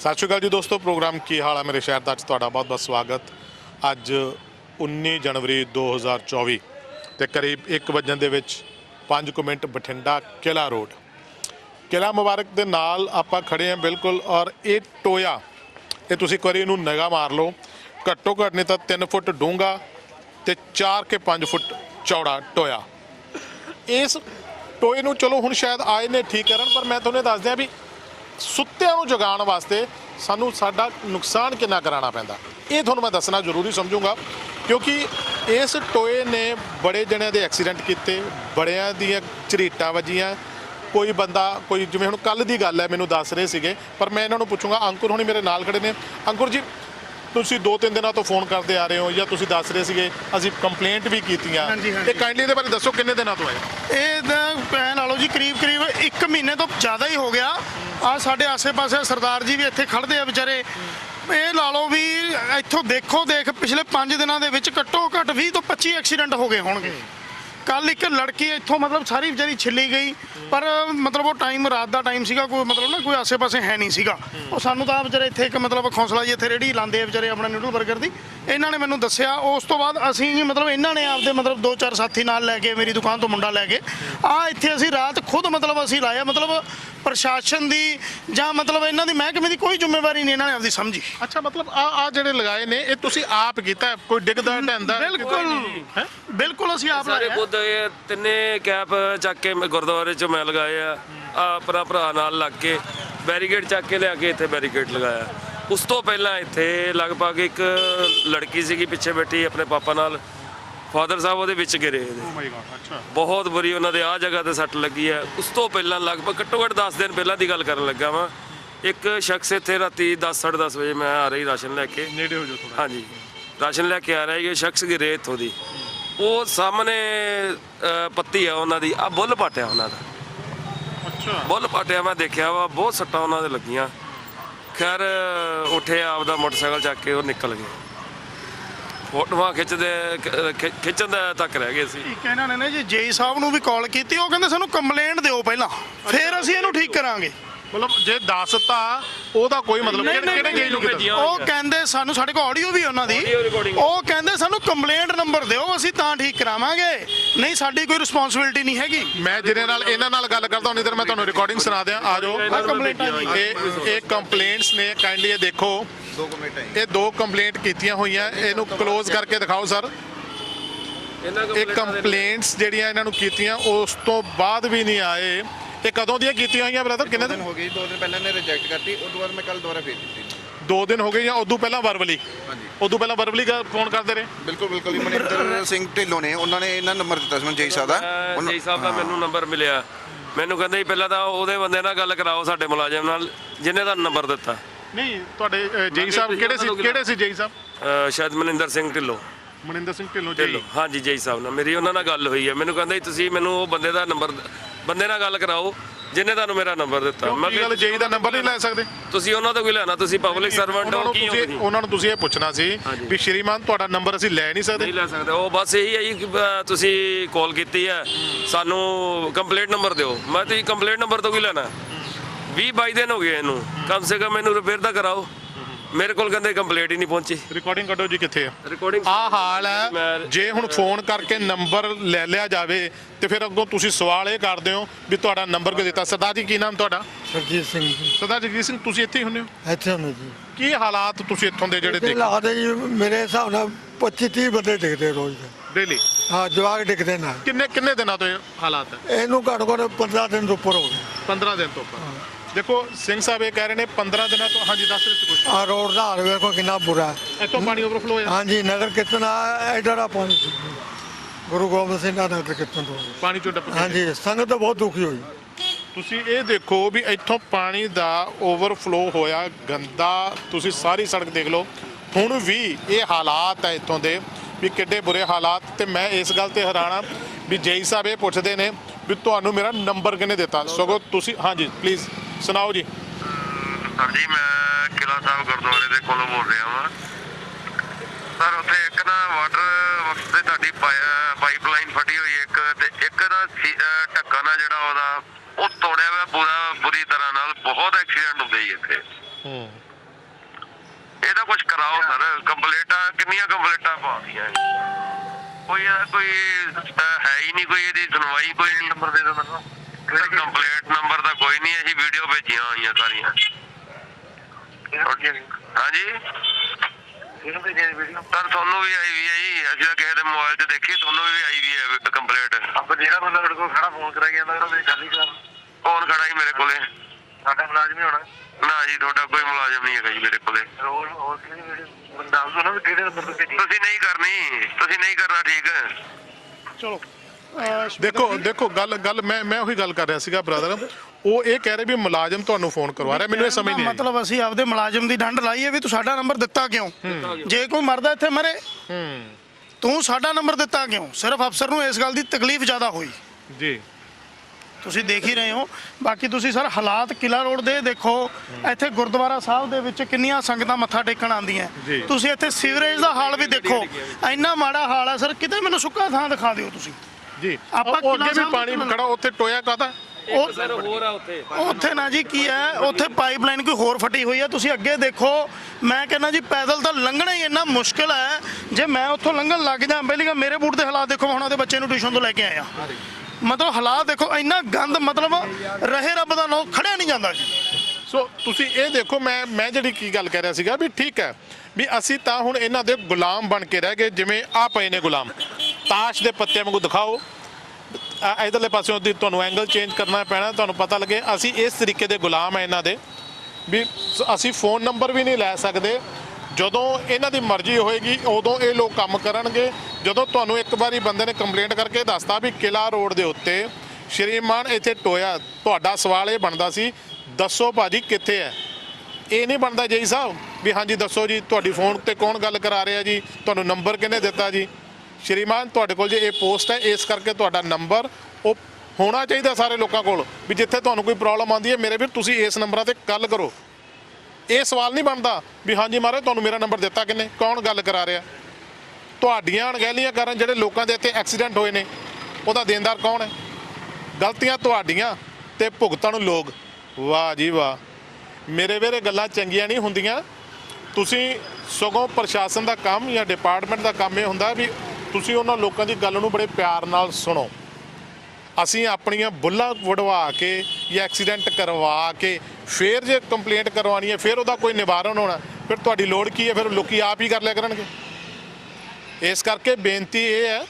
ਸਤਿ ਸ਼੍ਰੀ ਅਕਾਲ ਜੀ ਦੋਸਤੋ, ਪ੍ਰੋਗਰਾਮ ਕੀ ਹਾਲ ਹੈ ਮੇਰੇ ਸ਼ਹਿਰ ਦਾ? ਅੱਜ ਤੁਹਾਡਾ ਬਹੁਤ-ਬਹੁਤ ਸਵਾਗਤ। ਅੱਜ 19 ਜਨਵਰੀ 2024 ਤੇ ਕਰੀਬ 1 ਵਜੇ ਦੇ ਵਿੱਚ 5 ਕੁ ਮਿੰਟ ਬਠਿੰਡਾ ਕਿਲਾ ਰੋਡ। ਕਿਲਾ ਮੁਬਾਰਕ ਦੇ ਨਾਲ ਆਪਾਂ ਖੜੇ ਹਾਂ ਬਿਲਕੁਲ ਔਰ ਇਹ ਟੋਇਆ, ਇਹ ਤੁਸੀਂ ਇੱਕ ਇਹਨੂੰ ਨਗਾ ਮਾਰ ਲਓ। ਘੱਟੋ ਘੱਟ ਨਹੀਂ ਤਾਂ 3 ਫੁੱਟ ਡੂੰਘਾ ਤੇ 4 ਕੇ 5 ਫੁੱਟ ਚੌੜਾ ਟੋਇਆ। ਇਸ ਟੋਏ ਨੂੰ ਚਲੋ ਹੁਣ ਸ਼ਾਇਦ ਆਏ ਨੇ ਠੀਕ ਕਰਨ, ਪਰ ਮੈਂ ਤੁਹਾਨੂੰ ਇਹ ਦੱਸ ਦਿਆਂ ਵੀ ਸੁੱਤਿਆਂ ਨੂੰ ਜਗਾਉਣ ਵਾਸਤੇ ਸਾਨੂੰ ਸਾਡਾ ਨੁਕਸਾਨ ਕਿੰਨਾ ਕਰਾਉਣਾ ਪੈਂਦਾ। ਇਹ ਤੁਹਾਨੂੰ ਮੈਂ ਦੱਸਣਾ ਜ਼ਰੂਰੀ ਸਮਝੂੰਗਾ, ਕਿਉਂਕਿ ਇਸ ਟੋਏ ਨੇ ਬੜੇ ਜਣਿਆਂ ਦੇ ਐਕਸੀਡੈਂਟ ਕੀਤੇ, ਬੜਿਆਂ ਦੀਆਂ ਝਰੀਟਾਂ ਵੱਜੀਆਂ। ਕੋਈ ਬੰਦਾ, ਕੋਈ ਜਿਵੇਂ ਹੁਣ ਕੱਲ ਦੀ ਗੱਲ ਹੈ, ਮੈਨੂੰ ਦੱਸ ਰਹੇ ਸੀਗੇ, ਪਰ ਮੈਂ ਇਹਨਾਂ ਨੂੰ ਪੁੱਛੂੰਗਾ, ਅੰਕੁਰ ਹੁਣੀ ਮੇਰੇ ਨਾਲ ਖੜੇ ਨੇ। ਅੰਕੁਰ ਜੀ ਤੁਸੀਂ ਦੋ ਤਿੰਨ ਦਿਨਾਂ ਤੋਂ ਫੋਨ ਕਰਦੇ ਆ ਰਹੇ ਹੋ ਜਾਂ ਤੁਸੀਂ ਦੱਸ ਰਹੇ ਸੀਗੇ ਅਸੀਂ ਕੰਪਲੇਂਟ ਵੀ ਕੀਤੀਆਂ। ਹਾਂਜੀ, ਹਾਂਜੀ। ਇਹ ਕਾਈਂਡਲੀ ਇਹਦੇ ਬਾਰੇ ਦੱਸੋ ਕਿੰਨੇ ਦਿਨਾਂ ਤੋਂ ਹੈ ਇਹ ਤਾਂ ਕਹਿ ਲਾ ਲਓ ਜੀ ਕਰੀਬ ਕਰੀਬ 1 ਮਹੀਨੇ ਤੋਂ ਜ਼ਿਆਦਾ ਹੀ ਹੋ ਗਿਆ। ਆ ਸਾਡੇ ਆਸੇ-ਪਾਸੇ ਸਰਦਾਰ ਜੀ ਵੀ ਇੱਥੇ ਖੜਦੇ ਆ ਵਿਚਾਰੇ। ਇਹ ਲਾ ਲਓ ਵੀ ਇੱਥੋਂ ਦੇਖੋ ਦੇਖ ਪਿਛਲੇ 5 ਦਿਨਾਂ ਦੇ ਵਿੱਚ ਘੱਟੋ ਘੱਟ 20 ਤੋਂ 25 ਐਕਸੀਡੈਂਟ ਹੋ ਗਏ ਹੋਣਗੇ। ਕੱਲ ਇੱਕ ਲੜਕੀ ਇੱਥੋਂ ਮਤਲਬ ਸਾਰੀ ਵਿਚਾਰੀ ਛਿੱਲੀ ਗਈ, ਪਰ ਮਤਲਬ ਉਹ ਟਾਈਮ ਰਾਤ ਦਾ ਟਾਈਮ ਸੀਗਾ, ਕੋਈ ਮਤਲਬ ਨਾ ਕੋਈ ਆਸੇ-ਪਾਸੇ ਹੈ ਨਹੀਂ ਸੀਗਾ। ਉਹ ਸਾਨੂੰ ਤਾਂ ਵਿਚਾਰੇ ਇੱਥੇ ਇੱਕ ਮਤਲਬ ਖੌਂਸਲਾ ਜੀ ਇੱਥੇ ਰੇੜੀ ਲਾਉਂਦੇ ਆ ਵਿਚਾਰੇ ਆਪਣਾ ਨਿਊਡਲ 버ਗਰ ਦੀ। ਇਹਨਾਂ ਨੇ ਮੈਨੂੰ ਦੱਸਿਆ ਉਸ ਤੋਂ ਬਾਅਦ ਅਸੀਂ ਜੀ ਮਤਲਬ ਇਹਨਾਂ ਨੇ ਆਪਦੇ ਮਤਲਬ ਦੋ ਚਾਰ ਸਾਥੀ ਨਾਲ ਲੈ ਕੇ ਮੇਰੀ ਦੁਕਾਨ ਤੋਂ ਮੁੰਡਾ ਲੈ ਕੇ ਆ ਇੱਥੇ ਅਸੀਂ ਰਾਤ ਖੁਦ ਮਤਲਬ ਅਸੀਂ ਲਾਇਆ ਮਤਲਬ ਪ੍ਰਸ਼ਾਸਨ ਦੀ ਜਾਂ ਮਤਲਬ ਇਹਨਾਂ ਦੀ ਮਹਿਕਮੇ ਦੀ ਕੋਈ ਜ਼ਿੰਮੇਵਾਰੀ ਨਹੀਂ ਇਹਨਾਂ ਨੇ ਆਪਦੀ ਸਮਝੀ। ਅੱਛਾ ਮਤਲਬ ਆ ਆ ਜਿਹੜੇ ਲਗਾਏ ਨੇ ਇਹ ਤੁਸੀਂ ਆਪ ਕੀਤਾ? ਕੋਈ ਡਿੱਗਦਾ ਢਹਿੰਦਾ ਬਿਲਕੁਲ। ਬਿਲਕੁਲ ਅਸੀਂ ਆਪ ਸਾਰੇ ਲਾਇਆ ਖੁਦ ਇਹ ਤਿੰਨੇ ਕੈਪ ਚੱਕ ਕੇ ਮੈਂ ਗੁਰਦੁਆਰੇ ਚ ਮੈਂ ਲਗਾਏ ਆ ਆ ਆਪਣਾ ਭਰਾ ਨਾਲ ਲੱਗ ਕੇ ਬੈਰੀਕੇਡ ਚੱਕ ਕੇ ਲਿਆ ਕੇ ਇੱਥੇ ਬੈਰੀਕੇਡ ਲਗਾਇਆ। ਉਸ ਤੋਂ ਪਹਿਲਾਂ ਇੱਥੇ ਲਗਭਗ ਇੱਕ ਲੜਕੀ ਸੀਗੀ ਪਿੱਛੇ ਬੈਠੀ ਆਪਣੇ ਪਾਪਾ ਨਾਲ। ਫਾਦਰ ਸਾਹਿਬ ਉਹਦੇ ਵਿੱਚ ਗਿਰੇ ਇਹਦੇ ਓ ਮਾਈ ਗॉड ਅੱਛਾ। ਬਹੁਤ ਬੁਰੀ ਉਹਨਾਂ ਦੇ ਆ ਜਗ੍ਹਾ ਤੇ ਸੱਟ ਲੱਗੀ ਹੈ। ਉਸ ਤੋਂ ਪਹਿਲਾਂ ਲਗਭਗ ਘੱਟੋ ਘੱਟ 10 ਦਿਨ ਪਹਿਲਾਂ ਦੀ ਗੱਲ ਕਰਨ ਲੱਗਾ ਵਾਂ। ਇੱਕ ਸ਼ਖਸ ਇੱਥੇ ਰਾਤੀ 10 10:30 ਵਜੇ ਮੈਂ ਆ ਰਹੀ ਰਾਸ਼ਨ ਲੈ ਕੇ। ਨੇੜੇ ਹੋ ਜਾਓ ਥੋੜਾ ਹਾਂਜੀ। ਰਾਸ਼ਨ ਲੈ ਕੇ ਆ ਰਿਹਾ ਇਹ ਸ਼ਖਸ ਗਿਰੇ ਇੱਥੋਂ ਦੀ। ਉਹ ਸਾਹਮਣੇ ਪੱਤੀ ਆ ਉਹਨਾਂ ਦੀ। ਆ ਬੁੱਲ ਪਾਟਿਆ ਉਹਨਾਂ ਦਾ। ਅੱਛਾ। ਬੁੱਲ ਪਾਟਿਆ ਮੈਂ ਦੇਖਿਆ ਵਾ ਬਹੁਤ ਸੱਟਾਂ ਉਹਨਾਂ ਦੇ ਲੱਗੀਆਂ। ਖੈਰ ਉੱਠੇ ਆਪਦਾ ਮੋਟਰਸਾਈਕਲ ਚੱਕ ਕੇ ਉਹ ਨਿਕਲ ਗਏ। ਫੋਟੋਆਂ ਖਿੱਚਦੇ ਖਿ- ਖਿੱਚਣ ਦਾ ਤੱਕ ਰਹਿ ਗਏ ਸੀ। ਇੱਕ ਇਹਨਾਂ ਨੇ ਨਾ ਜੀ ਜੇਈ ਸਾਹਿਬ ਨੂੰ ਵੀ ਕਾਲ ਕੀਤੀ ਉਹ ਕਹਿੰਦੇ ਸਾਨੂੰ ਕੰਪਲੇਂਟ ਦਿਓ ਪਹਿਲਾਂ। ਫਿਰ ਅਸੀਂ ਇਹਨੂੰ ਠੀਕ ਕਰਾਂਗੇ। ਮਤਲਬ ਜੇ ਦੱਸਤਾ ਉਹਦਾ ਕੋਈ ਮਤਲਬ ਨਹੀਂ, ਕਿਹੜੇ ਕਿਹੜੇ ਗੇਜ ਨੂੰ ਕੀਤਾ ਉਹ ਕਹਿੰਦੇ ਸਾਨੂੰ ਸਾਡੇ ਕੋਲ ਆਡੀਓ ਵੀ ਉਹਨਾਂ ਦੀ। ਉਹ ਕਹਿੰਦੇ ਸਾਨੂੰ ਕੰਪਲੇਂਟ ਨੰਬਰ ਦਿਓ ਅਸੀਂ ਤਾਂ ਠੀਕ ਕਰਾਵਾਂਗੇ। ਨਹੀਂ ਸਾਡੀ ਕੋਈ ਰਿਸਪੌਂਸਿਬਿਲਟੀ ਨਹੀਂ ਹੈਗੀ। ਮੈਂ ਜਿਹਦੇ ਨਾਲ ਇਹਨਾਂ ਨਾਲ ਗੱਲ ਕਰਦਾ ਹੁਣੀ ਦਰ ਮੈਂ ਤੁਹਾਨੂੰ ਰਿਕਾਰਡਿੰਗ ਸੁਣਾ ਦਿਆਂ। ਆ ਜਾਓ। ਇਹ ਇਹ ਕੰਪਲੇਂਟਸ ਨੇ ਕਾਈਂਡਲੀ ਇਹ ਦੇਖੋ। ਦੋ ਕਮੇਟ ਇਹ ਦੋ ਕੰਪਲੇਂਟ ਕੀਤੀਆਂ ਹੋਈਆਂ। ਇਹਨੂੰ ਕਲੋਜ਼ ਕਰਕੇ ਦਿਖਾਓ ਸਰ ਇਹਨਾਂ ਇਹ ਕੰਪਲੇਂਟਸ ਜਿਹੜੀਆਂ ਇਹਨਾਂ ਨੂੰ ਕੀਤੀਆਂ ਉਸ ਤੋਂ ਬਾਅਦ ਵੀ ਨਹੀਂ ਆਏ। ਇਹ ਕਦੋਂ ਦੀਆਂ ਕੀਤੀਆਂ ਹੋਈਆਂ ਬ੍ਰਦਰ ਕਿੰਨੇ ਦਿਨ ਹੋ ਗਏ ਜੀ, ਦੋ ਦਿਨ ਪਹਿਲਾਂ ਨੇ ਰਿਜੈਕਟ ਕਰਤੀ ਉਸ ਤੋਂ ਬਾਅਦ ਮੈਂ ਕੱਲ ਦੁਬਾਰਾ ਫੇਰ ਦਿੱਤੀ ਦੋ ਦਿਨ ਹੋ ਗਏ ਜਾਂ ਉਦੋਂ ਪਹਿਲਾਂ ਵਰਬਲੀ ਹਾਂਜੀ। ਉਦੋਂ ਪਹਿਲਾਂ ਵਰਬਲੀ ਫੋਨ ਕਰਦੇ ਰਹੇ? ਬਿਲਕੁਲ ਬਿਲਕੁਲ ਜੀ ਮਨਿੰਦਰ ਸਿੰਘ ਢਿੱਲੋਂ ਨੇ ਉਹਨਾਂ ਨੇ ਇਹਨਾਂ ਨੰਬਰ ਦਿੱਤਾ ਸੀ ਮੈਨੂੰ ਜੈ ਸਾਹਿਬ ਦਾ। ਉਹਨਾਂ- ਜੀ ਸਾਹਿਬ ਦਾ ਮੈਨੂੰ ਨੰਬਰ ਮਿਲਿਆ। ਮੈਨੂੰ ਕਹਿੰਦੇ ਜੀ ਪਹਿਲਾਂ ਤਾਂ ਉਹਦੇ ਬੰਦੇ ਨਾਲ ਗੱਲ ਕਰਾਓ ਸਾਡੇ ਮੁਲਾਜ਼ਮ ਨਾਲ ਜਿਹਨੇ ਦਾ ਨੰਬਰ ਦਿੱਤਾ। ਨਹੀਂ ਤੁਹਾਡੇ ਜੇਈ ਸਾਹਿਬ ਕਿਹੜੇ ਸੀ ਕਿਹੜੇ ਸੀ ਜੇਈ ਸਾਹਿਬ? ਸ਼ਾਇਦ ਮਨਿੰਦਰ ਸਿੰਘ ਢਿੱਲੋਂ। ਮਨਿੰਦਰ ਸਿੰਘ ਢਿੱਲੋਂ ਢਿੱਲੋਂ। ਜੀ ਹਾਂਜੀ ਜੈ ਸਾਹਿਬ ਨਾਲ। ਮੇਰੀ ਉਹਨਾਂ ਨਾਲ ਗੱਲ ਹੋਈ ਹੈ। ਮੈਨੂੰ ਕਹਿੰਦੇ ਜੀ ਤੁਸੀਂ ਮੈਨੂੰ ਉਹ ਬੰਦੇ ਦਾ ਨੰਬਰ ਬੰਦੇ ਨਾਲ ਗੱਲ ਕਰਾਓ ਜਿਹਨੇ ਤੁਹਾਨੂੰ ਮੇਰਾ ਨੰਬਰ ਦਿੱਤਾ। ਮੈਂ ਗੱਲ ਜੇਈ ਦਾ ਨੰਬਰ ਨਹੀਂ ਲੈ ਸਕਦੇ। ਤੁਸੀਂ ਉਹਨਾਂ ਤੋਂ ਕੀ ਲੈਣਾ ਤੁਸੀਂ ਪਬਲਿਕ ਸਰਵੈਂਟ ਹੋ ਕੀ ਤੁਸੀਂ? ਉਹਨਾਂ ਨੂੰ ਤੁਸੀਂ ਇਹ ਪੁੱਛਣਾ ਸੀ। ਵੀ ਸ਼੍ਰੀਮਾਨ ਤੁਹਾਡਾ ਨੰਬਰ ਅਸੀਂ ਲੈ ਨਹੀਂ ਸਕਦੇ। ਨਹੀਂ ਲੈ ਸਕਦੇ ਉਹ ਬਸ ਇਹੀ ਹੈ ਜੀ ਤੁਸੀਂ ਕਾਲ ਕੀਤੀ ਹੈ ਸਾਨੂੰ ਕੰਪਲੀਟ ਨੰਬਰ ਦਿਓ। ਮੈਂ ਤੁਸੀਂ ਕੰਪਲੀਟ ਨੰਬਰ ਤੋਂ ਕੀ ਲੈਣਾ। 20 22 ਦਿਨ ਹੋ ਗਏ ਇਹਨੂੰ। ਕਮ ਸੇ ਕਮ ਇਹਨੂੰ ਰਿਪੇਅਰ ਤਾਂ ਕਰਾਓ। ਮੇਰੇ ਕੋਲ ਕਹਿੰਦੇ ਕੰਪਲੀਟ ਹੀ ਨਹੀਂ ਪਹੁੰਚੀ। ਰਿਕਾਰਡਿੰਗ ਕੱਢੋ ਜੀ ਕਿੱਥੇ ਆ? ਰਿਕਾਰਡਿੰਗ ਆ ਹਾਲ ਹੈ। ਜੇ ਹੁਣ ਫੋਨ ਕਰਕੇ ਨੰਬਰ ਲੈ ਲਿਆ ਜਾਵੇ ਤੇ ਫਿਰ ਅੱਗੋਂ ਤੁਸੀਂ ਸਵਾਲ ਇਹ ਕਰਦੇ ਹੋ ਵੀ ਤੁਹਾਡਾ ਨੰਬਰ ਕਿਉਂ ਦਿੱਤਾ? ਸਰਦਾਰ ਜੀ ਕੀ ਨਾਮ ਤੁਹਾਡਾ? ਸਰਜੀਤ ਸਿੰਘ ਜੀ। ਸਰਦਾਰ ਜਗਜੀਤ ਸਿੰਘ ਤੁਸੀਂ ਇੱਥੇ ਹੀ ਹੁੰਦੇ ਹੋ? ਇੱਥੇ ਹੁੰਦੇ ਜੀ। ਕੀ ਹਾਲਾਤ ਤੁਸੀਂ ਇੱਥੋਂ ਦੇ ਜਿਹੜੇ ਦੇਖ ਲਾਦੇ ਜੀ ਮੇਰੇ ਹਿਸਾਬ ਨਾਲ 25 30 ਬੰਦੇ ਡਿੱਗਦੇ ਰੋਜ਼। ਦੇ ਡੇਲੀ ਹਾਂ ਜਵਾਕ ਡਿੱਗਦੇ ਨਾ ਕਿੰਨੇ ਕਿੰਨੇ ਦਿਨਾਂ ਤੋਂ ਇਹ ਹਾਲਾਤ ਹੈ? ਇਹਨੂੰ ਘੱਟ ਘੱਟ 15 ਦਿਨ ਤੋਂ ਉੱਪਰ ਹੋ ਗਏ। 15 ਦਿਨ ਤੋਂ ਉੱਪਰ। ਦੇਖੋ ਸਿੰਘ ਸਾਹਿਬ ਇਹ ਕਹਿ ਰਹੇ ਨੇ 15 ਦਿਨਾਂ ਤੋਂ ਹਾਂਜੀ ਦੱਸ ਰਹੇ ਸੀ ਕੁਝ ਆ ਰੋਡ ਦਾ ਹਾਲ ਵੇਖੋ ਕਿੰਨਾ ਬੁਰਾ ਹੈ। ਇੱਥੋਂ ਪਾਣੀ ਓਵਰਫਲੋ ਹੋਇਆ। ਹਾਂਜੀ ਨਗਰ ਕੀਰਤਨ ਐਡਾ ਦਾ ਪਾਣੀ। ਸੀ। ਗੁਰੂ ਗੋਬਿੰਦ ਸਿੰਘ ਦਾ ਨਗਰ ਕੀਰਤਨ ਤੋਂ। ਪਾਣੀ ਚੋਂ ਕੇ ਹਾਂਜੀ ਸੰਗਤ ਬਹੁਤ ਦੁਖੀ ਹੋਈ। ਤੁਸੀਂ ਇਹ ਦੇਖੋ ਵੀ ਇੱਥੋਂ ਪਾਣੀ ਦਾ ਓਵਰਫਲੋ ਹੋਇਆ ਗੰਦਾ। ਤੁਸੀਂ ਸਾਰੀ ਸੜਕ ਦੇਖ ਲਓ। ਹੁਣ ਵੀ ਇਹ ਹਾਲਾਤ ਹੈ ਇੱਥੋਂ ਦੇ ਵੀ ਕਿੱਡੇ ਬੁਰੇ ਹਾਲਾਤ। ਤੇ ਮੈਂ ਇਸ ਗੱਲ ਤੇ ਹੈਰਾਨਾ ਵੀ ਜੇਈ ਸਾਹਿਬ ਇਹ ਪੁੱਛਦੇ ਨੇ ਵੀ ਤੁਹਾਨੂੰ ਮੇਰਾ ਨੰਬਰ ਕਿਹਨੇ ਦਿੱਤਾ? ਸਗੋਂ ਤੁਸੀਂ ਹਾਂਜੀ ਪਲੀਜ਼ ਸੁਣਾਓ ਜੀ। ਸਰ ਜੀ ਮੈਂ ਕਿਲਾ ਸਾਹਿਬ ਗੁਰਦੁਆਰੇ ਦੇ ਕੋਲੋਂ ਬੋਲ ਰਿਹਾ ਹਾਂ ਸਰ ਉੱਥੇ ਇੱਕ ਨਾ ਵਾਟਰ ਤੇ ਤੁਹਾਡੀ ਪਾਈਪਲਾਈਨ ਫਟੀ ਹੋਈ ਇੱਕ ਤੇ ਇੱਕ ਅਹ ਢੱਕਣ ਆ ਜਿਹੜਾ ਉਹਦਾ ਉਹ ਤੋੜਿਆ ਹੋਇਆ ਪੂਰਾ ਬੁਰੀ ਤਰ੍ਹਾਂ ਨਾਲ ਬਹੁਤ ਐਕਸੀਡੈਂਟ ਹੁੰਦੇ ਜੀ ਇੱਥੇ। ਹੂੰ। ਕਰਾਓ ਸਰ ਕੰਪਲੀਟਾਂ ਕਿੰਨੀਆਂ ਕੰਪਲੀਟਾਂ ਪਾਉਂਦੀਆਂ ਕੋਈ ਇਹਦਾ ਕੋਈ ਹੈ ਹੀ ਨਹੀਂ ਕੋਈ ਇਹਦੀ ਸੁਣਵਾਈ ਕੋਈ ਨਹੀਂ। ਨੰਬਰ ਦੇ ਦਿਓ ਮੈਨੂੰ। ਕੰਪਲੀਟ ਨੰਬਰ ਤਾਂ ਕੋਈ ਨਹੀਂ ਅਸੀਂ ਵੀਡੀਓ ਭੇਜੀਆਂ ਹੋਈਆਂ ਸਾਰੀਆਂ। ਹਾਂਜੀ? ਸਰ ਤੁਹਾਨੂੰ ਵੀ ਆਈ ਵੀ ਹੈ ਜੀ। ਅਸੀਂ ਤਾਂ ਕਿਸੇ ਦੇ ਮੋਬਾਈਲ 'ਤੇ ਦੇਖੀ ਤੁਹਾਨੂੰ ਵੀ ਆਈ ਵੀ ਹੈ ਕੰਪਲੀਟ ਆਪਾਂ ਜਿਹੜਾ ਬੰਦਾ ਤੁਹਾਡੇ ਕੋਲ ਖੜਾ ਫੋਨ ਕਰਾਈ ਜਾਂਦਾ ਉਹਦੇ ਗੱਲ ਹੀ ਕਰ ਫੋਨ ਖੜਾ ਹੀ ਮੇਰੇ ਕੋਲੇ। ਸਾਡਾ ਮੁਲਾਜ਼ਮ ਹੀ ਹੋਣਾ। ਨਾ ਜੀ ਤੁਹਾਡਾ ਕੋਈ ਮੁਲਾਜ਼ਮ ਨਹੀਂ ਹੈਗਾ ਜੀ ਮੇਰੇ ਕੋਲੇ। ਹੋਰ ਹੋਰ ਕਿਹੜੀ ਵੀਡੀਓ ਬੰਦਾ? ਦੱਸ ਦੋ ਨਾ ਕਿਹੜੇ ਨੰਬਰ ਤੇ ਤੁਸੀਂ ਨਹੀਂ ਕਰਨੀ। ਤੁਸੀਂ ਨਹੀਂ ਕਰਨਾ ਠੀਕ। ਚਲੋ। ਦੇਖੋ ਦੇਖੋ ਗੱਲ ਗੱਲ ਮੈਂ ਮੈਂ ਉਹੀ ਗੱਲ ਕਰ ਰਿਹਾ ਸੀਗਾ ਬ੍ਰਦਰ ਉਹ ਇਹ ਕਹਿ ਰਹੇ ਵੀ ਮੁਲਾਜ਼ਮ ਤੁਹਾਨੂੰ ਫੋਨ ਕਰਵਾ ਰਿਹਾ ਮੈਨੂੰ ਇਹ ਸਮਝ ਨਹੀਂ ਆਈ। ਮਤਲਬ ਅਸੀਂ ਆਪਦੇ ਮੁਲਾਜ਼ਮ ਦੀ ਡੰਡ ਲਾਈ ਹੈ ਵੀ ਤੂੰ ਸਾਡਾ ਨੰਬਰ ਦਿੱਤਾ ਕਿਉਂ? ਜੇ ਕੋਈ ਮਰਦਾ ਇੱਥੇ ਮਰੇ ਤੂੰ ਸਾਡਾ ਨੰਬਰ ਦਿੱਤਾ ਕਿਉਂ? ਸਿਰਫ ਅਫਸਰ ਨੂੰ ਇਸ ਗੱਲ ਦੀ ਤਕਲੀਫ ਜ਼ਿਆਦਾ ਹੋਈ। ਜੀ। ਤੁਸੀਂ ਦੇਖ ਹੀ ਰਹੇ ਹੋ। ਬਾਕੀ ਤੁਸੀਂ ਸਰ ਹਾਲਾਤ ਕਿਲਾ ਰੋਡ ਦੇ ਦੇਖੋ। ਇੱਥੇ ਗੁਰਦੁਆਰਾ ਸਾਹਿਬ ਦੇ ਵਿੱਚ ਕਿੰਨੀਆਂ ਸੰਗਤਾਂ ਮੱਥਾ ਟੇਕਣ ਆਉਂਦੀਆਂ। ਤੁਸੀਂ ਇੱਥੇ ਸੀਵਰੇਜ ਦਾ ਹਾਲ ਵੀ ਦੇਖੋ। ਇੰਨਾ ਮਾੜਾ ਹਾਲ ਹੈ ਸਰ ਕਿਤੇ ਮੈਨੂੰ ਸੁੱਕਾ ਥਾਂ ਦਿਖਾ ਦਿਓ ਤੁਸੀਂ। ਜੀ। ਆਪਾਂ ਉਹ ਅੱਗੇ ਵੀ ਪਾਣੀ ਖੜਾ ਉੱਥੇ ਟੋਇਆ ਕਾਦਾ ਇੱਕ ਸਰ ਹੋਰ ਆ ਉੱਥੇ। ਉੱਥੇ ਨਾ ਜੀ ਕੀ ਹੈ ਉੱਥੇ ਪਾਈਪਲਾਈਨ ਕੋਈ ਹੋਰ ਫਟੀ ਹੋਈ ਹੈ। ਤੁਸੀਂ ਅੱਗੇ ਦੇਖੋ ਮੈਂ ਕਹਿੰਦਾ ਜੀ ਪੈਦਲ ਤਾਂ ਲੰਘਣਾ ਹੀ ਇੰਨਾ ਮੁਸ਼ਕਲ ਹੈ। ਜੇ ਮੈਂ ਉੱਥੋਂ ਲੰਘਣ ਲੱਗ ਜਾਂ ਪਹਿਲੀ ਗੱਲ ਮੇਰੇ ਬੂਟ ਦੇ ਹਾਲਾਤ ਦੇਖੋ ਹੁਣ ਉਹਦੇ ਬੱਚੇ ਨੂੰ ਟਿਊਸ਼ਨ ਤੋਂ ਲੈ ਕੇ ਆਇਆ। ਮਤਲਬ ਹਾਲਾਤ ਦੇਖੋ ਇੰਨਾ ਗੰਦ ਮਤਲਬ ਰਹੇ ਰੱਬ ਦਾ ਨਾਮ ਖੜਿਆ ਨਹੀਂ ਜਾਂਦਾ ਜੀ। ਸੋ ਤੁਸੀਂ ਇਹ ਦੇਖੋ ਮੈਂ ਮੈਂ ਜਿਹੜੀ ਕੀ ਗੱਲ ਕਹਿ ਰਿਹਾ ਸੀਗਾ ਵੀ ਠੀਕ ਹੈ ਵੀ ਅਸੀਂ ਤਾਂ ਹੁਣ ਇਹਨਾਂ ਦੇ ਗੁਲਾਮ ਬਣ ਕੇ ਰਹਿ ਗਏ ਜਿਵੇਂ ਆ ਪਏ ਨੇ ਗੁਲਾਮ। ਤਾਸ਼ ਦੇ ਪੱਤੇ ਵਾਂਗੂ ਦਿਖਾਓ। ਆ ਇਧਰਲੇ ਪਾਸਿਓਂ ਦੀ ਤੁਹਾਨੂੰ ਐਂਗਲ ਚੇਂਜ ਕਰਨਾ ਪੈਣਾ, ਤੁਹਾਨੂੰ ਪਤਾ ਲੱਗੇ ਅਸੀਂ ਇਸ ਤਰੀਕੇ ਦੇ ਗੁਲਾਮ ਆ ਇਹਨਾਂ ਦੇ ਵੀ ਅਸੀਂ ਫੋਨ ਨੰਬਰ ਵੀ ਨਹੀਂ ਲੈ ਸਕਦੇ। ਜਦੋਂ ਇਹਨਾਂ ਦੀ ਮਰਜ਼ੀ ਹੋਏਗੀ, ਉਦੋਂ ਇਹ ਲੋਕ ਕੰਮ ਕਰਨਗੇ। ਜਦੋਂ ਤੁਹਾਨੂੰ ਇੱਕ ਵਾਰੀ ਬੰਦੇ ਨੇ ਕੰਪਲੇਂਟ ਕਰਕੇ ਦੱਸਤਾ ਵੀ ਕਿਲਾ ਰੋਡ ਦੇ ਉੱਤੇ ਸ਼੍ਰੀਮਾਨ ਇੱਥੇ ਟੋਇਆ, ਤੁਹਾਡਾ ਸਵਾਲ ਇਹ ਬਣਦਾ ਸੀ, ਦੱਸੋ ਭਾਜੀ ਕਿੱਥੇ ਹੈ? ਇਹ ਨਹੀਂ ਬਣਦਾ ਜਈ ਸਾਹਿਬ ਵੀ ਹਾਂਜੀ ਦੱਸੋ ਜੀ, ਤੁਹਾਡੀ ਫੋਨ ਤੇ ਕੌਣ ਗੱਲ ਕਰਾ ਰਿਹਾ ਜੀ? ਤੁਹਾਨੂੰ ਨੰਬਰ ਕਿਹਨੇ ਦਿੱਤਾ ਜੀ? ਸ਼੍ਰੀਮਾਨ ਤੁਹਾਡੇ ਕੋਲ ਜੇ ਇਹ ਪੋਸਟ ਹੈ, ਇਸ ਕਰਕੇ ਤੁਹਾਡਾ ਨੰਬਰ ਉਹ ਹੋਣਾ ਚਾਹੀਦਾ ਸਾਰੇ ਲੋਕਾਂ ਕੋਲ ਵੀ ਜਿੱਥੇ ਤੁਹਾਨੂੰ ਕੋਈ ਪ੍ਰੋਬਲਮ ਆਉਂਦੀ ਹੈ, ਮੇਰੇ ਵੀਰ ਤੁਸੀਂ ਇਸ ਨੰਬਰਾਂ ਤੇ ਗੱਲ ਕਰੋ। ਇਹ ਸਵਾਲ ਨਹੀਂ ਬਣਦਾ ਵੀ ਹਾਂਜੀ ਮਹਾਰਾਜ, ਤੁਹਾਨੂੰ ਮੇਰਾ ਨੰਬਰ ਦਿੱਤਾ ਕਿੰਨੇ ਕੌਣ ਗੱਲ ਕਰਾ ਰਿਹਾ? ਤੁਹਾਡੀਆਂ ਅਣਗਹਿਲੀਆਂ ਕਾਰਨ ਜਿਹੜੇ ਲੋਕਾਂ ਦੇ ਇੱਥੇ ਐਕਸੀਡੈਂਟ ਹੋਏ ਨੇ, ਉਹਦਾ ਦੇਣਦਾਰ ਕੌਣ ਹੈ? ਗਲਤੀਆਂ ਤੁਹਾਡੀਆਂ ਤੇ ਭੁਗਤਣ ਲੋਕ। ਵਾਹ ਜੀ ਵਾਹ। ਮੇਰੇ ਵੀਰੇ ਗੱਲਾਂ ਚੰਗੀਆਂ ਨਹੀਂ ਹੁੰਦੀਆਂ। ਤੁਸੀਂ ਸਗੋਂ ਪ੍ਰਸ਼ਾਸਨ ਦਾ ਕੰਮ ਜਾਂ ਡਿਪਾਰਟਮੈਂਟ ਦਾ ਕੰਮ ਇਹ ਹੁੰਦਾ ਵੀ ਤੁਸੀਂ ਉਹਨਾਂ ਲੋਕਾਂ ਦੀ ਗੱਲ ਨੂੰ ਬੜੇ ਪਿਆਰ ਨਾਲ ਸੁਣੋ। ਅਸੀਂ ਆਪਣੀਆਂ ਬੁੱਲਾਂ ਵੜਵਾ ਕੇ ਜਾਂ ਐਕਸੀਡੈਂਟ ਕਰਵਾ ਕੇ ਫਿਰ ਜੇ ਕੰਪਲੇਂਟ ਕਰਵਾਉਣੀ ਹੈ ਫਿਰ ਉਹਦਾ ਕੋਈ ਨਿਵਾਰਨ ਹੋਣਾ ਫਿਰ ਤੁਹਾਡੀ ਲੋੜ ਕੀ ਹੈ? ਫਿਰ ਲੋਕੀ ਆਪ ਹੀ ਕਰ ਲਿਆ ਕਰਨਗੇ। ਇਸ ਕਰਕੇ ਬੇਨਤੀ ਇਹ ਹੈ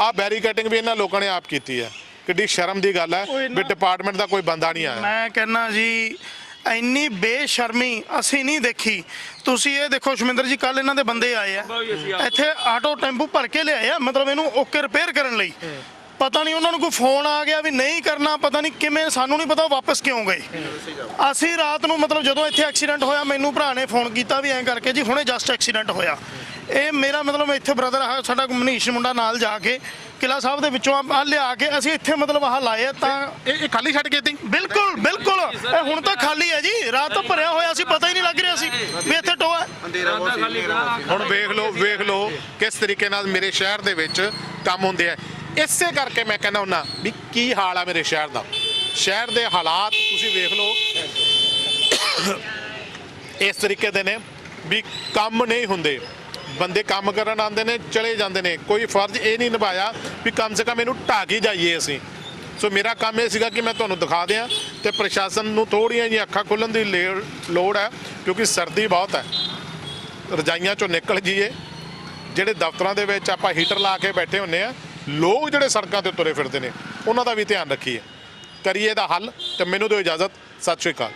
ਆ ਬੈਰੀਕੇਟਿੰਗ ਵੀ ਇਹਨਾਂ ਲੋਕਾਂ ਨੇ ਆਪ ਕੀਤੀ ਹੈ। ਕਿੱਡੀ ਸ਼ਰਮ ਦੀ ਗੱਲ ਹੈ ਵੀ ਡਿਪਾਰਟਮੈਂਟ ਦਾ ਕੋਈ ਬੰਦਾ ਨਹੀਂ ਆਇਆ। ਮੈਂ ਕਹਿੰਦਾ ਜੀ ਇੰਨੀ ਬੇਸ਼ਰਮੀ ਅਸੀਂ ਨਹੀਂ ਦੇਖੀ। ਤੁਸੀਂ ਇਹ ਦੇਖੋ ਸ਼ਮਿੰਦਰ ਜੀ ਕੱਲ ਇਹਨਾਂ ਦੇ ਬੰਦੇ ਆਏ ਆ। ਇੱਥੇ ਆਟੋ ਟੈਂਪੂ ਭਰ ਕੇ ਲਿਆਏ ਆ ਮਤਲਬ ਇਹਨੂੰ ਓਕੇ ਰਿਪੇਅਰ ਕਰਨ ਲਈ। ਪਤਾ ਨਹੀਂ ਉਹਨਾਂ ਨੂੰ ਕੋਈ ਫੋਨ ਆ ਗਿਆ ਵੀ ਨਹੀਂ ਕਰਨਾ ਪਤਾ ਨਹੀਂ ਕਿਵੇਂ ਸਾਨੂੰ ਨਹੀਂ ਪਤਾ ਵਾਪਸ ਕਿਉਂ ਗਏ। ਅਸੀਂ ਰਾਤ ਨੂੰ ਮਤਲਬ ਜਦੋਂ ਇੱਥੇ ਐਕਸੀਡੈਂਟ ਹੋਇਆ ਮੈਨੂੰ ਭਰਾ ਨੇ ਫੋਨ ਕੀਤਾ ਵੀ ਐਂ ਕਰਕੇ ਜੀ ਹੁਣੇ ਜਸਟ ਐਕਸੀਡੈਂਟ ਹੋਇਆ। ਇਹ ਮੇਰਾ ਮਤਲਬ ਇੱਥੇ ਬ੍ਰਦਰ ਆ ਸਾਡਾ ਮਨੀਸ਼ ਮੁੰਡਾ ਨਾਲ ਜਾ ਕੇ ਕਿਲਾ ਸਾਹਿਬ ਦੇ ਵਿੱਚੋਂ ਆ ਲਿਆ ਕੇ ਅਸੀਂ ਇੱਥੇ ਮਤਲਬ ਆਹ ਲਾਏ ਆ ਤਾਂ ਇਹ ਇਹ ਖਾਲੀ ਛੱਡ ਕੇ ਤੀ ਬਿਲਕੁਲ ਬਿਲਕੁਲ। ਇਹ ਹੁਣ ਤਾਂ ਖਾਲੀ ਹੈ ਜੀ ਰਾਤ ਤੋਂ ਭਰਿਆ ਹੋਇਆ ਸੀ ਪਤਾ ਹੀ ਨਹੀਂ ਲੱਗ ਰਿਹਾ ਸੀ ਵੀ ਇੱਥੇ ਟੋਆ ਹੈ। ਹੁਣ ਵੇਖ ਲਓ ਵੇਖ ਲਓ ਕਿਸ ਤਰੀਕੇ ਨਾਲ ਮੇਰੇ ਸ਼ਹਿਰ ਦੇ ਵਿੱਚ ਕੰਮ ਹੁੰਦੇ ਆ। ਇਸੇ ਕਰਕੇ ਮੈਂ ਕਹਿੰਦਾ ਹੁੰਨਾ ਵੀ ਕੀ ਹਾਲ ਆ ਮੇਰੇ ਸ਼ਹਿਰ ਦਾ। ਸ਼ਹਿਰ ਦੇ ਹਾਲਾਤ ਤੁਸੀਂ ਵੇਖ ਲਓ। ਇਸ ਤਰੀਕੇ ਦੇ ਨੇ ਵੀ ਕੰਮ ਨਹੀਂ ਹੁੰਦੇ। ਬੰਦੇ ਕੰਮ ਕਰਨ ਆਉਂਦੇ ਨੇ, ਚਲੇ ਜਾਂਦੇ ਨੇ। ਕੋਈ ਫਰਜ਼ ਇਹ ਨਹੀਂ ਨਿਭਾਇਆ ਵੀ ਕਮ ਸੇ ਕਮ ਇਹਨੂੰ ਢਾਹ ਕੇ ਜਾਈਏ ਅਸੀਂ। ਸੋ ਮੇਰਾ ਕੰਮ ਇਹ ਸੀਗਾ ਕਿ ਮੈਂ ਤੁਹਾਨੂੰ ਦਿਖਾ ਦਿਆਂ ਤੇ ਪ੍ਰਸ਼ਾਸਨ ਨੂੰ ਥੋੜੀਆਂ ਜਿਹੀਆਂ ਅੱਖਾਂ ਖੋਲਣ ਦੀ ਲੇ- ਲੋੜ ਹੈ, ਕਿਉਂਕਿ ਸਰਦੀ ਬਹੁਤ ਹੈ। ਰਜਾਈਆਂ ਚੋਂ ਨਿਕਲ ਜੀਏ ਜਿਹੜੇ ਦਫ਼ਤਰਾਂ ਦੇ ਵਿੱਚ ਆਪਾਂ ਹੀਟਰ ਲਾ ਕੇ ਬੈਠੇ ਹੁੰਨੇ ਆ ਲੋਕ ਜਿਹੜੇ ਸੜਕਾਂ ਤੇ ਤੁਰੇ ਫਿਰਦੇ ਨੇ, ਉਹਨਾਂ ਦਾ ਵੀ ਧਿਆਨ ਰੱਖੀਏ। ਕਰੀਏ ਦਾ ਹੱਲ ਤੇ ਮੈਨੂੰ ਦਿਓ ਇਜਾਜ਼ਤ। ਸਤਿ ਸ਼੍ਰੀ ਅਕਾਲ।